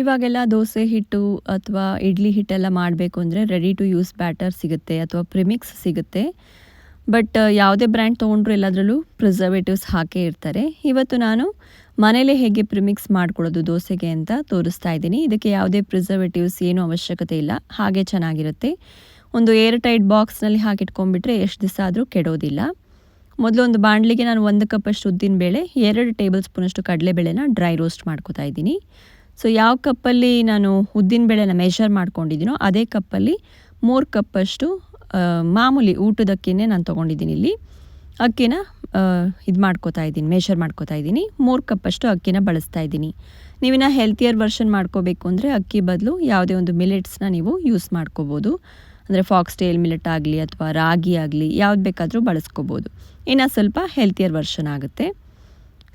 ಇವಾಗೆಲ್ಲ ದೋಸೆ ಹಿಟ್ಟು ಅಥವಾ ಇಡ್ಲಿ ಹಿಟ್ಟೆಲ್ಲ ಮಾಡಬೇಕು ಅಂದರೆ ರೆಡಿ ಟು ಯೂಸ್ ಬ್ಯಾಟರ್ ಸಿಗುತ್ತೆ ಅಥವಾ ಪ್ರಿಮಿಕ್ಸ್ ಸಿಗುತ್ತೆ. ಬಟ್ ಯಾವುದೇ ಬ್ರ್ಯಾಂಡ್ ತೊಗೊಂಡ್ರು ಎಲ್ಲದರಲ್ಲೂ ಪ್ರಿಸರ್ವೇಟಿವ್ಸ್ ಹಾಕೇ ಇರ್ತಾರೆ. ಇವತ್ತು ನಾನು ಮನೇಲೇ ಹೇಗೆ ಪ್ರಿಮಿಕ್ಸ್ ಮಾಡ್ಕೊಳ್ಳೋದು ದೋಸೆಗೆ ಅಂತ ತೋರಿಸ್ತಾ ಇದ್ದೀನಿ. ಇದಕ್ಕೆ ಯಾವುದೇ ಪ್ರಿಸರ್ವೇಟಿವ್ಸ್ ಏನೂ ಅವಶ್ಯಕತೆ ಇಲ್ಲ. ಹಾಗೆ ಚೆನ್ನಾಗಿರುತ್ತೆ. ಒಂದು ಏರ್ ಟೈಟ್ ಬಾಕ್ಸ್ನಲ್ಲಿ ಹಾಕಿಟ್ಕೊಂಡ್ಬಿಟ್ರೆ ಎಷ್ಟು ದಿವಸ ಆದರೂ ಕೆಡೋದಿಲ್ಲ. ಮೊದಲು ಒಂದು ಬಾಣಲಿಗೆ ನಾನು ಒಂದು ಕಪ್ಪಷ್ಟು ಉದ್ದಿನ ಬೇಳೆ, ಎರಡು ಟೇಬಲ್ ಸ್ಪೂನಷ್ಟು ಕಡಲೆಬೇಳೆನ ಡ್ರೈ ರೋಸ್ಟ್ ಮಾಡ್ಕೋತಾ ಇದ್ದೀನಿ. ಸೊ ಯಾವ ಕಪ್ಪಲ್ಲಿ ನಾನು ಉದ್ದಿನ ಬೇಳೆನ ಮೆಷರ್ ಮಾಡ್ಕೊಂಡಿದ್ದೀನೋ ಅದೇ ಕಪ್ಪಲ್ಲಿ ಮೂರು ಕಪ್ಪಷ್ಟು ಮಾಮೂಲಿ ಊಟದಕ್ಕಿನೇ ನಾನು ತೊಗೊಂಡಿದ್ದೀನಿ ಇಲ್ಲಿ. ಅಕ್ಕಿನ ಇದು ಮಾಡ್ಕೋತಾ ಇದ್ದೀನಿ ಮೆಷರ್ ಮಾಡ್ಕೋತಾ ಇದ್ದೀನಿ. ಮೂರು ಕಪ್ಪಷ್ಟು ಅಕ್ಕಿನ ಬಳಸ್ತಾ ಇದ್ದೀನಿ. ನೀವಿನ ಹೆಲ್ತಿಯರ್ ವರ್ಷನ್ ಮಾಡ್ಕೋಬೇಕು ಅಂದರೆ ಅಕ್ಕಿ ಬದಲು ಯಾವುದೇ ಒಂದು ಮಿಲೆಟ್ಸ್ನ ನೀವು ಯೂಸ್ ಮಾಡ್ಕೋಬೋದು. ಅಂದರೆ ಫಾಕ್ಸ್ ಟೇಲ್ ಮಿಲೆಟ್ ಆಗಲಿ ಅಥವಾ ರಾಗಿ ಆಗಲಿ ಯಾವ್ದು ಬೇಕಾದರೂ ಬಳಸ್ಕೋಬೋದು. ಇನ್ನು ಸ್ವಲ್ಪ ಹೆಲ್ತಿಯರ್ ವರ್ಷನ್ ಆಗುತ್ತೆ.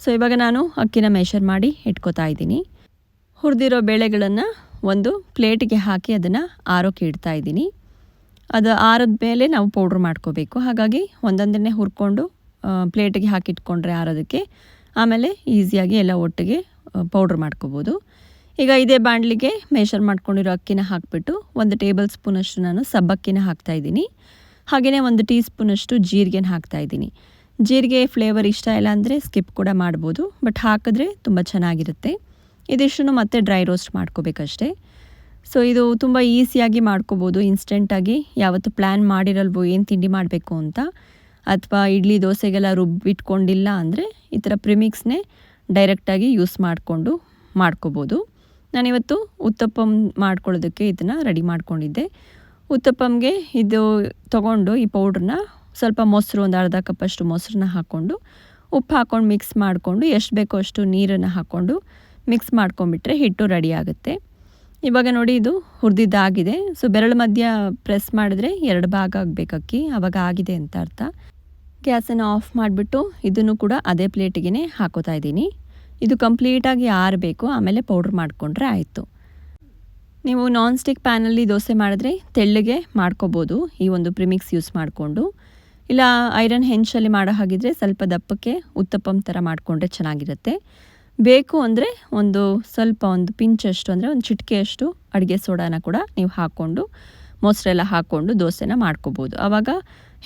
ಸೊ ಇವಾಗ ನಾನು ಅಕ್ಕಿನ ಮೆಷರ್ ಮಾಡಿ ಇಟ್ಕೋತಾ ಇದ್ದೀನಿ. ಹುರಿದಿರೋ ಬೇಳೆಗಳನ್ನು ಒಂದು ಪ್ಲೇಟಿಗೆ ಹಾಕಿ ಅದನ್ನು ಆರೋಕ್ಕೆ ಇಡ್ತಾ ಇದ್ದೀನಿ. ಅದು ಆರದ ಮೇಲೆ ನಾವು ಪೌಡ್ರ್ ಮಾಡ್ಕೋಬೇಕು. ಹಾಗಾಗಿ ಒಂದೊಂದನ್ನೇ ಹುರ್ಕೊಂಡು ಪ್ಲೇಟಿಗೆ ಹಾಕಿಟ್ಕೊಂಡ್ರೆ ಆರೋದಕ್ಕೆ ಆಮೇಲೆ ಈಸಿಯಾಗಿ ಎಲ್ಲ ಒಟ್ಟಿಗೆ ಪೌಡ್ರ್ ಮಾಡ್ಕೋಬೋದು. ಈಗ ಇದೇ ಬಾಣಲಿಗೆ ಮೆಷರ್ ಮಾಡ್ಕೊಂಡಿರೋ ಅಕ್ಕಿನ ಹಾಕಿಬಿಟ್ಟು ಒಂದು ಟೇಬಲ್ ಸ್ಪೂನಷ್ಟು ನಾನು ಸಬ್ಬಕ್ಕಿನ ಹಾಕ್ತಾಯಿದ್ದೀನಿ ಹಾಗೆಯೇ ಒಂದು ಟೀ ಸ್ಪೂನಷ್ಟು ಜೀರಿಗೆನ ಹಾಕ್ತಾಯಿದ್ದೀನಿ ಜೀರಿಗೆ ಫ್ಲೇವರ್ ಇಷ್ಟ ಇಲ್ಲ ಅಂದರೆ ಸ್ಕಿಪ್ ಕೂಡ ಮಾಡ್ಬೋದು ಬಟ್ ಹಾಕಿದ್ರೆ ತುಂಬ ಚೆನ್ನಾಗಿರುತ್ತೆ. ಇದಿಷ್ಟು ಮತ್ತೆ ಡ್ರೈ ರೋಸ್ಟ್ ಮಾಡ್ಕೋಬೇಕಷ್ಟೇ. ಸೊ ಇದು ತುಂಬ ಈಸಿಯಾಗಿ ಮಾಡ್ಕೋಬೋದು. ಇನ್ಸ್ಟೆಂಟಾಗಿ ಯಾವತ್ತು ಪ್ಲ್ಯಾನ್ ಮಾಡಿರಲ್ವೋ, ಏನು ತಿಂಡಿ ಮಾಡಬೇಕು ಅಂತ. ಅಥವಾ ಇಡ್ಲಿ ದೋಸೆಗೆಲ್ಲ ರುಬ್ಬಿಟ್ಕೊಂಡಿಲ್ಲ ಅಂದರೆ ಈ ಥರ ಪ್ರಿಮಿಕ್ಸ್ನೇ ಡೈರೆಕ್ಟಾಗಿ ಯೂಸ್ ಮಾಡಿಕೊಂಡು ಮಾಡ್ಕೋಬೋದು. ನಾನಿವತ್ತು ಉತ್ತಪ್ಪಂ ಮಾಡ್ಕೊಳ್ಳೋದಕ್ಕೆ ಇದನ್ನು ರೆಡಿ ಮಾಡ್ಕೊಂಡಿದ್ದೆ. ಉತ್ತಪ್ಪಮ್ಗೆ ಇದು ತೊಗೊಂಡು ಈ ಪೌಡ್ರನ್ನ ಸ್ವಲ್ಪ ಮೊಸರು, ಒಂದು ಅರ್ಧ ಕಪ್ಪಷ್ಟು ಮೊಸರನ್ನ ಹಾಕ್ಕೊಂಡು ಉಪ್ಪು ಹಾಕ್ಕೊಂಡು ಮಿಕ್ಸ್ ಮಾಡಿಕೊಂಡು, ಎಷ್ಟು ಬೇಕೋ ಅಷ್ಟು ನೀರನ್ನು ಹಾಕ್ಕೊಂಡು ಮಿಕ್ಸ್ ಮಾಡ್ಕೊಂಬಿಟ್ರೆ ಹಿಟ್ಟು ರೆಡಿ ಆಗುತ್ತೆ. ಇವಾಗ ನೋಡಿ ಇದು ಹುರಿದಿದ್ದಾಗಿದೆ. ಸೊ ಬೆರಳು ಮಧ್ಯ ಪ್ರೆಸ್ ಮಾಡಿದ್ರೆ ಎರಡು ಭಾಗ ಆಗಬೇಕು ಅಕ್ಕಿ. ಆವಾಗ ಆಗಿದೆ ಅಂತ ಅರ್ಥ. ಗ್ಯಾಸನ್ನು ಆಫ್ ಮಾಡಿಬಿಟ್ಟು ಇದನ್ನು ಕೂಡ ಅದೇ ಪ್ಲೇಟಿಗೆ ಹಾಕೋತಾ ಇದ್ದೀನಿ. ಇದು ಕಂಪ್ಲೀಟಾಗಿ ಆರಬೇಕು. ಆಮೇಲೆ ಪೌಡ್ರ್ ಮಾಡಿಕೊಂಡ್ರೆ ಆಯಿತು. ನೀವು ನಾನ್ ಸ್ಟಿಕ್ ಪ್ಯಾನಲ್ಲಿ ದೋಸೆ ಮಾಡಿದ್ರೆ ತೆಳ್ಳಗೆ ಮಾಡ್ಕೋಬೋದು ಈ ಒಂದು ಪ್ರಿಮಿಕ್ಸ್ ಯೂಸ್ ಮಾಡಿಕೊಂಡು. ಇಲ್ಲ ಐರನ್ ಹೆಂಚಲ್ಲಿ ಮಾಡೋ ಹಾಗಿದ್ರೆ ಸ್ವಲ್ಪ ದಪ್ಪಕ್ಕೆ ಉತ್ತಪ್ಪಂ ಥರ ಮಾಡಿಕೊಂಡ್ರೆ ಚೆನ್ನಾಗಿರುತ್ತೆ. ಬೇಕು ಅಂದರೆ ಒಂದು ಸ್ವಲ್ಪ ಒಂದು ಪಿಂಚಷ್ಟು ಅಂದರೆ ಒಂದು ಚಿಟಿಕೆಯಷ್ಟು ಅಡುಗೆ ಸೋಡಾನ ಕೂಡ ನೀವು ಹಾಕ್ಕೊಂಡು ಮೊಸರೆಲ್ಲ ಹಾಕ್ಕೊಂಡು ದೋಸೆನ ಮಾಡ್ಕೋಬೋದು. ಆವಾಗ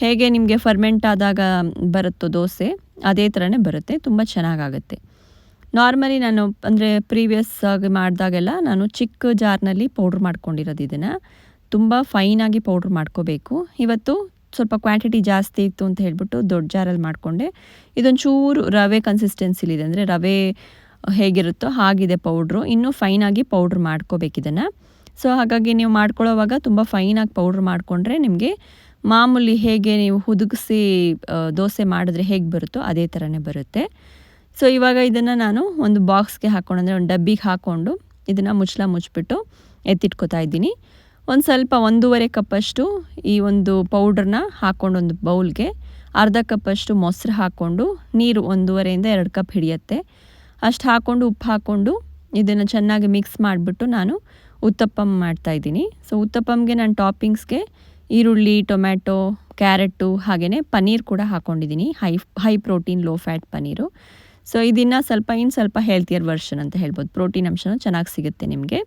ಹೇಗೆ ನಿಮಗೆ ಫರ್ಮೆಂಟ್ ಆದಾಗ ಬರುತ್ತೋ ದೋಸೆ, ಅದೇ ಥರನೇ ಬರುತ್ತೆ, ತುಂಬ ಚೆನ್ನಾಗಾಗುತ್ತೆ. ನಾರ್ಮಲಿ ನಾನು ಅಂದರೆ ಪ್ರೀವಿಯಸ್ ಆಗಿ ಮಾಡಿದಾಗೆಲ್ಲ ನಾನು ಚಿಕ್ಕ ಜಾರ್ನಲ್ಲಿ ಪೌಡ್ರ್ ಮಾಡ್ಕೊಂಡಿರೋದು ಇದನ್ನು. ತುಂಬ ಫೈನಾಗಿ ಪೌಡ್ರ್ ಮಾಡ್ಕೋಬೇಕು. ಇವತ್ತು ಸ್ವಲ್ಪ ಕ್ವಾಂಟಿಟಿ ಜಾಸ್ತಿ ಇತ್ತು ಅಂತ ಹೇಳಿಬಿಟ್ಟು ದೊಡ್ಡ ಜಾರಲ್ಲಿ ಮಾಡಿಕೊಂಡೆ. ಇದೊಂದು ಚೂರು ರವೆ ಕನ್ಸಿಸ್ಟೆನ್ಸಿಲಿದೆ ಅಂದರೆ ರವೆ ಹೇಗಿರುತ್ತೋ ಹಾಗಿದೆ ಪೌಡ್ರು ಇನ್ನೂ ಫೈನಾಗಿ ಪೌಡ್ರ್ ಮಾಡ್ಕೋಬೇಕು ಇದನ್ನು. ಸೊ ಹಾಗಾಗಿ ನೀವು ಮಾಡ್ಕೊಳ್ಳೋವಾಗ ತುಂಬ ಫೈನಾಗಿ ಪೌಡ್ರ್ ಮಾಡಿಕೊಂಡ್ರೆ ನಿಮಗೆ ಮಾಮೂಲಿ ಹೇಗೆ ನೀವು ಹುದುಗಿಸಿ ದೋಸೆ ಮಾಡಿದ್ರೆ ಹೇಗೆ ಬರುತ್ತೋ ಅದೇ ಥರನೇ ಬರುತ್ತೆ. ಸೊ ಇವಾಗ ಇದನ್ನು ನಾನು ಒಂದು ಬಾಕ್ಸ್ಗೆ ಹಾಕ್ಕೊಂಡು, ಅಂದರೆ ಒಂದು ಡಬ್ಬಿಗೆ ಹಾಕ್ಕೊಂಡು ಇದನ್ನು ಮುಚ್ಚಲ ಮುಚ್ಚಿಬಿಟ್ಟು ಎತ್ತಿಟ್ಕೊತಾ ಇದ್ದೀನಿ. ಒಂದು ಸ್ವಲ್ಪ ಒಂದೂವರೆ ಕಪ್ಪಷ್ಟು ಈ ಒಂದು ಪೌಡ್ರನ್ನ ಹಾಕ್ಕೊಂಡು ಒಂದು ಬೌಲ್ಗೆ ಅರ್ಧ ಕಪ್ಪಷ್ಟು ಮೊಸರು ಹಾಕ್ಕೊಂಡು ನೀರು ಒಂದೂವರೆಯಿಂದ ಎರಡು ಕಪ್ ಹಿಡಿಯುತ್ತೆ. ಅಷ್ಟು ಹಾಕ್ಕೊಂಡು ಉಪ್ಪು ಹಾಕ್ಕೊಂಡು ಇದನ್ನು ಚೆನ್ನಾಗಿ ಮಿಕ್ಸ್ ಮಾಡಿಬಿಟ್ಟು ನಾನು ಉತ್ತಪ್ಪಮ್ ಮಾಡ್ತಾಯಿದ್ದೀನಿ ಸೊ ಉತ್ತಪ್ಪಮ್ಗೆ ನಾನು ಟಾಪಿಂಗ್ಸ್ಗೆ ಈರುಳ್ಳಿ, ಟೊಮ್ಯಾಟೊ ಕ್ಯಾರೆಟು ಹಾಗೆಯೇ ಪನ್ನೀರ್ ಕೂಡ ಹಾಕ್ಕೊಂಡಿದ್ದೀನಿ high high protein, low fat paneer. So, ಇದನ್ನು ಸ್ವಲ್ಪ ಇನ್ನು ಸ್ವಲ್ಪ ಹೆಲ್ತಿಯರ್ ವರ್ಷನ್ ಅಂತ ಹೇಳ್ಬೋದು. ಪ್ರೋಟೀನ್ ಅಂಶನೂ ಚೆನ್ನಾಗಿ ಸಿಗುತ್ತೆ ನಿಮಗೆ.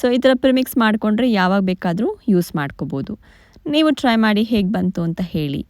ಸೊ ಈ ಥರ ಪ್ರಿಮಿಕ್ಸ್ ಮಾಡಿಕೊಂಡ್ರೆ ಯಾವಾಗ ಬೇಕಾದರೂ ಯೂಸ್ ಮಾಡ್ಕೋಬೋದು. ನೀವು ಟ್ರೈ ಮಾಡಿ ಹೇಗೆ ಬಂತು ಅಂತ ಹೇಳಿ.